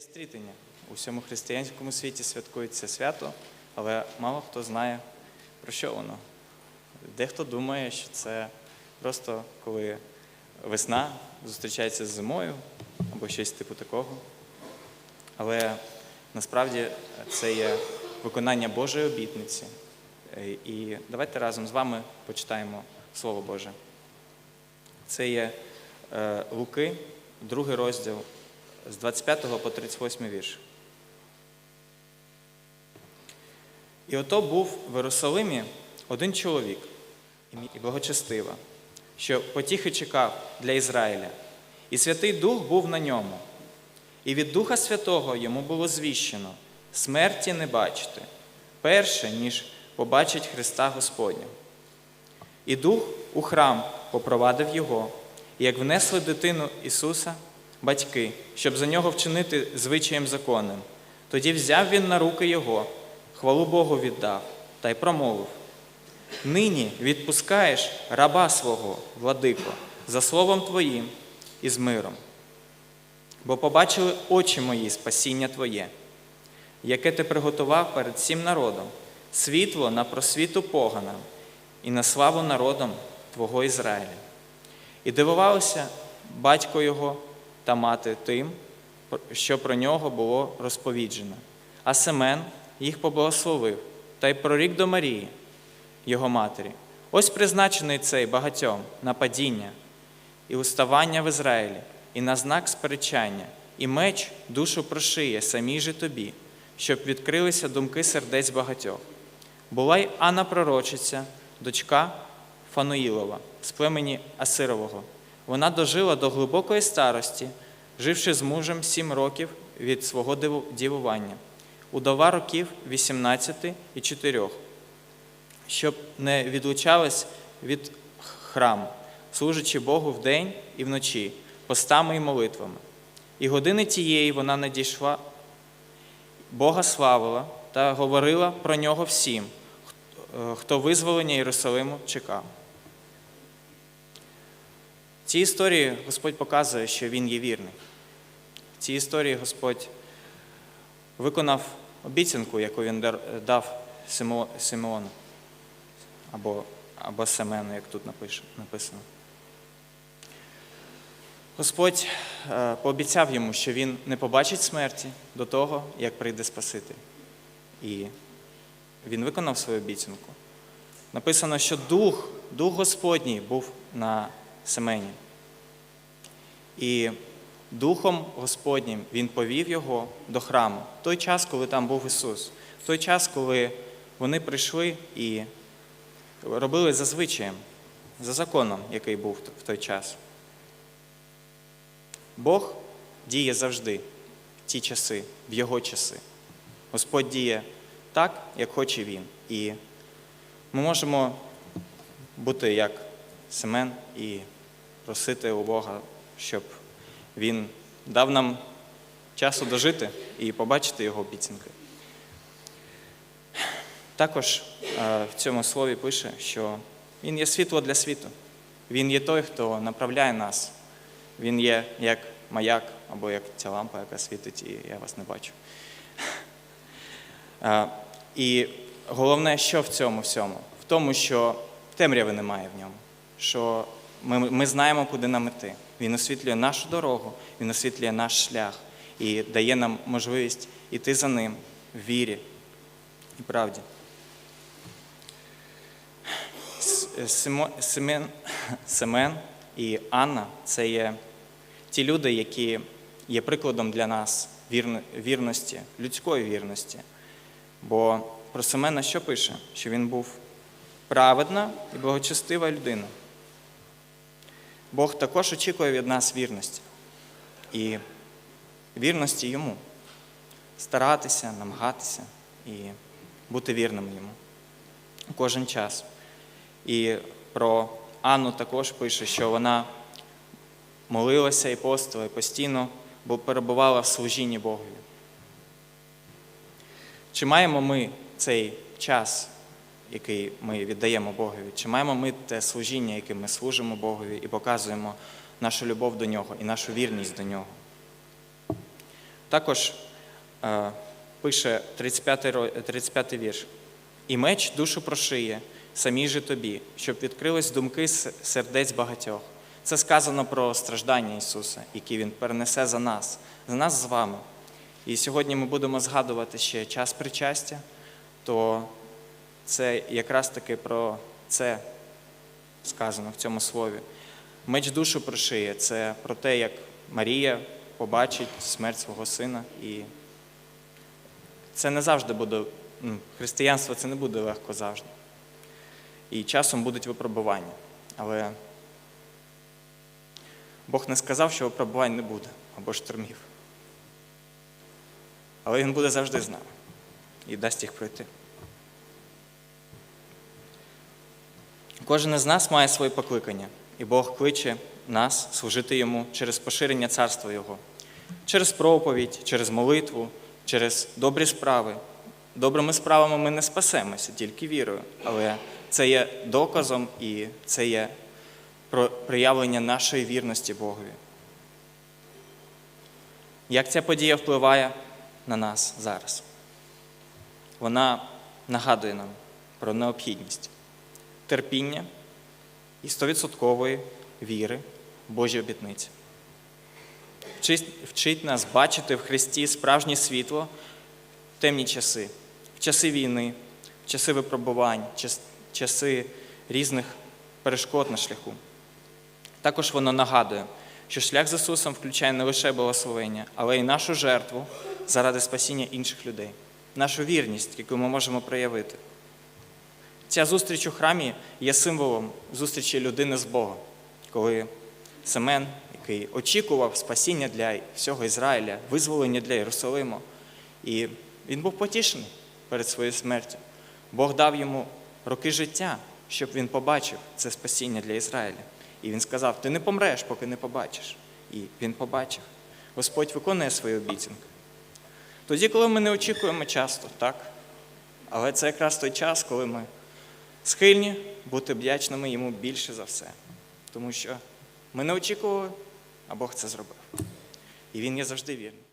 Стрітення. У всьому християнському світі святкується свято, але мало хто знає, про що воно. Дехто думає, що це просто коли весна зустрічається з зимою або щось типу такого. Але насправді це є виконання Божої обітниці. І давайте разом з вами почитаємо Слово Боже. Це є е, Луки, другий розділ з 25 по 38 вірш. І ото був в Єрусалимі один чоловік, і благочестива, що потіхи чекав для Ізраїля, і Святий Дух був на ньому. І від Духа Святого йому було звіщено смерті не бачити, перше, ніж побачить Христа Господня. І Дух у храм попровадив його, і як внесли дитину Ісуса, батьки, щоб за нього вчинити звичаєм законним. Тоді взяв він на руки його, хвалу Богу віддав та й промовив: Нині відпускаєш раба свого, владико, за словом Твоїм і з миром. Бо побачили очі мої спасіння Твоє, яке ти приготував перед всім народом, світло на просвіту поганам і на славу народом Твого Ізраїля. І дивувалися батько його та мати тим, що про нього було розповіджено. А Семен їх поблагословив та й прорік до Марії, його матері. Ось призначений цей багатьом на падіння і уставання в Ізраїлі, і на знак сперечання, і меч душу прошиє самій же тобі, щоб відкрилися думки сердець багатьох. Була й Анна Пророчиця, дочка Фануїлова з племені Асирового. Вона дожила до глибокої старості, живши з мужем сім років від свого дівування, удова років 18 і 4, щоб не відлучалась від храму, служачи Богу вдень і вночі, постами і молитвами. І години тієї вона надійшла, Бога славила та говорила про нього всім, е, хто визволення Єрусалиму чекав. В цій історії Господь показує, що Він є вірний. В цій історії Господь виконав обіцянку, яку він дав Симеону або, або Семену, як тут написано. Господь е, пообіцяв йому, що він не побачить смерті до того, як прийде Спаситель. І він виконав свою обіцянку. Написано, що Дух, Дух Господній був на Семені. І Духом Господнім Він повів його до храму в той час, коли там був Ісус, в той час, коли вони прийшли і робили за звичаєм, за законом, який був в той час. Бог діє завжди в ті часи, в Його часи. Господь діє так, як хоче Він. І ми можемо бути як Семен і просити у Бога, щоб Він дав нам часу дожити і побачити Його обіцянки. Також е, в цьому слові пише, що Він є світло для світу. Він є той, хто направляє нас. Він є як маяк або як ця лампа, яка світить, і я вас не бачу. Е, І головне, що в цьому всьому? В тому, що темряви немає в ньому, що ми, ми знаємо, куди нам іти. Він освітлює нашу дорогу, він освітлює наш шлях і дає нам можливість іти за ним в вірі і правді. Семен, Семен і Анна це є ті люди, які є прикладом для нас вірності, людської вірності. Бо про Семена що пише? Що він був праведна і благочестива людина. Бог також очікує від нас вірності і вірності йому. Старатися, намагатися і бути вірним йому кожен час. І про Анну також пише, що вона молилася і постила, і постійно перебувала в служінні Богові. Чи маємо ми цей час, який ми віддаємо Богові? Чи маємо ми те служіння, яким ми служимо Богові і показуємо нашу любов до Нього і нашу вірність до Нього? Також е, пише 35 ро- 35 вірш. І меч душу прошиє, самій же тобі, щоб відкрились думки сердець багатьох. Це сказано про страждання Ісуса, які Він перенесе за нас, за нас з вами. І сьогодні ми будемо згадувати ще час причастя, то це якраз таки про це сказано в цьому слові. Меч душу прошиє це про те, як Марія побачить смерть свого сина. І це не завжди буде, ну, християнство це не буде легко завжди. І часом будуть випробування. Але Бог не сказав, що випробувань не буде або штормів. Але Він буде завжди з нами і дасть їх пройти. Кожен із нас має своє покликання, і Бог кличе нас служити йому через поширення царства Його, через проповідь, через молитву, через добрі справи. Добрими справами ми не спасемося, тільки вірою, але це є доказом і це є проявлення нашої вірності Богові. Як ця подія впливає на нас зараз? Вона нагадує нам про необхідність терпіння і стовідсоткової віри в Божі обітниці. Вчить, вчить нас бачити в Христі справжнє світло в темні часи, в часи війни, в часи випробувань, час- часи різних перешкод на шляху. Також воно нагадує, що шлях з Ісусом включає не лише благословення, але й нашу жертву заради спасіння інших людей, нашу вірність, яку ми можемо проявити. Ця зустріч у храмі є символом зустрічі людини з Богом, коли Семен, який очікував спасіння для всього Ізраїля, визволення для Єрусалиму, і він був потішений перед своєю смертю. Бог дав йому роки життя, щоб він побачив це спасіння для Ізраїля. І він сказав: Ти не помреш, поки не побачиш. І він побачив. Господь виконує свої обіцянки. Тоді, коли ми не очікуємо часто, так? Але це якраз той час, коли ми схильні бути вдячними йому більше за все. Тому що ми не очікували, а Бог це зробив. І він є завжди вірний.